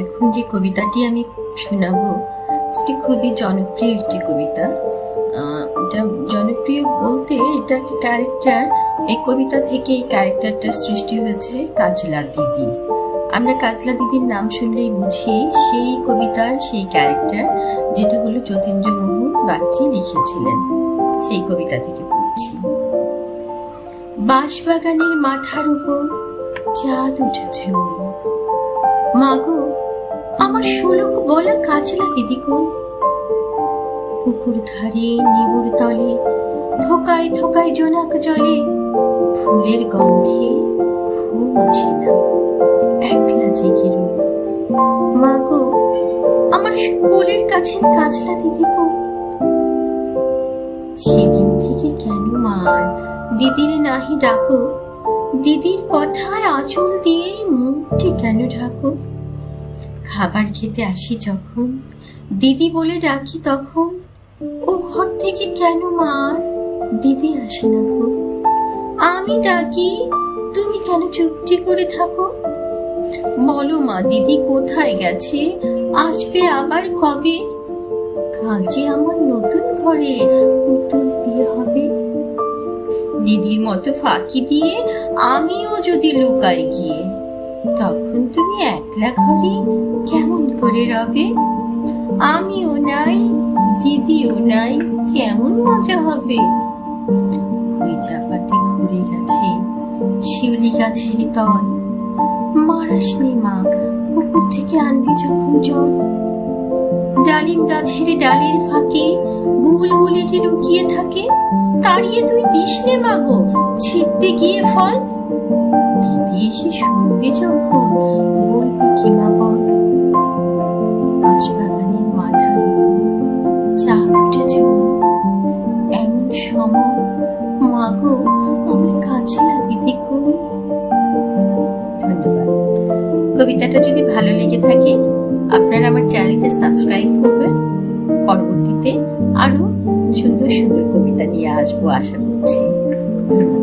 এখন যে কবিতাটি আমি শোনাবো, সেটি খুবই জনপ্রিয় একটি কবিতা। এটা জনপ্রিয় বলতে এটা একটি ক্যারেক্টার এই কবিতা থেকে এই ক্যারেক্টারটা সৃষ্টি হয়েছে কাজলা দিদি। আমরা কাজলা দিদির নাম শুনলেই বুঝি, সেই কবিতার সেই ক্যারেক্টার যেটা হলো যতীন্দ্রমোহন বাগচি লিখেছিলেন। সেই কবিতা থেকে পড়ছি। বাঁশবাগানের মাথার উপর চাঁদ উঠেছে ওই মাগো আমার শোলক বলা কাজলা দিদি কই? পুকুর ধারে নেবুর তলে, থোকায় থোকায় জোনাক জলে, ফুলের গন্ধে ঘুম আসে না, একলা জেগে রই। মাগো আমার কোলের কাছে কাজলা দিদি কই? সেদিন থেকে কেন মার দিদির নাহি ডাকো, দিদির কথায় আঁচল দিয়ে মুখটি কেন ঢাকো খাবার খেতে আসি যখন, দিদি বলে ডাকি তখন, ও ঘর থেকে কেন মার দিদি আসে না গো। আমি ডাকি, তুমি কেন চুপটি করে থাকো? বলো মা, দিদি কোথায় গেছে? আসবে আবার কবে? কাল যে আমার নতুন ঘরে নতুন বিয়ে হবে। দিদির মতো ফাঁকি দিয়ে আমিও যদি লুকাই গিয়ে তখন তুমি একলা ঘরে কেমন করে রবে? আমিও নাই, দিদিও নাই, কেমন মজা হবে? ওই চাপাতি ঘুরে গেছে শিউলি গাছের তল। মারাসনি মা, পুকুর থেকে আনবি যখন জল। ডালিম গাছের ডালের ফাঁকে বুলবুলিটি লুকিয়ে থাকে, তাড়িয়ে তুই দিস নে মাগো ছিটতে গিয়ে ফল। এসে শুনবে যখন বলবে কি মা বল বাঁশবাগানের উপর চাঁদ উঠেছে এমন সময় মাগো আমার কাজলা দিদি কই ধন্যবাদ। কবিতাটা যদি ভালো লেগে থাকে, আপনারা আমার চ্যানেলকে সাবস্ক্রাইব করবেন। পরবর্তীতে আরও সুন্দর সুন্দর কবিতা নিয়ে আসব, আশা করছি। ধন্যবাদ।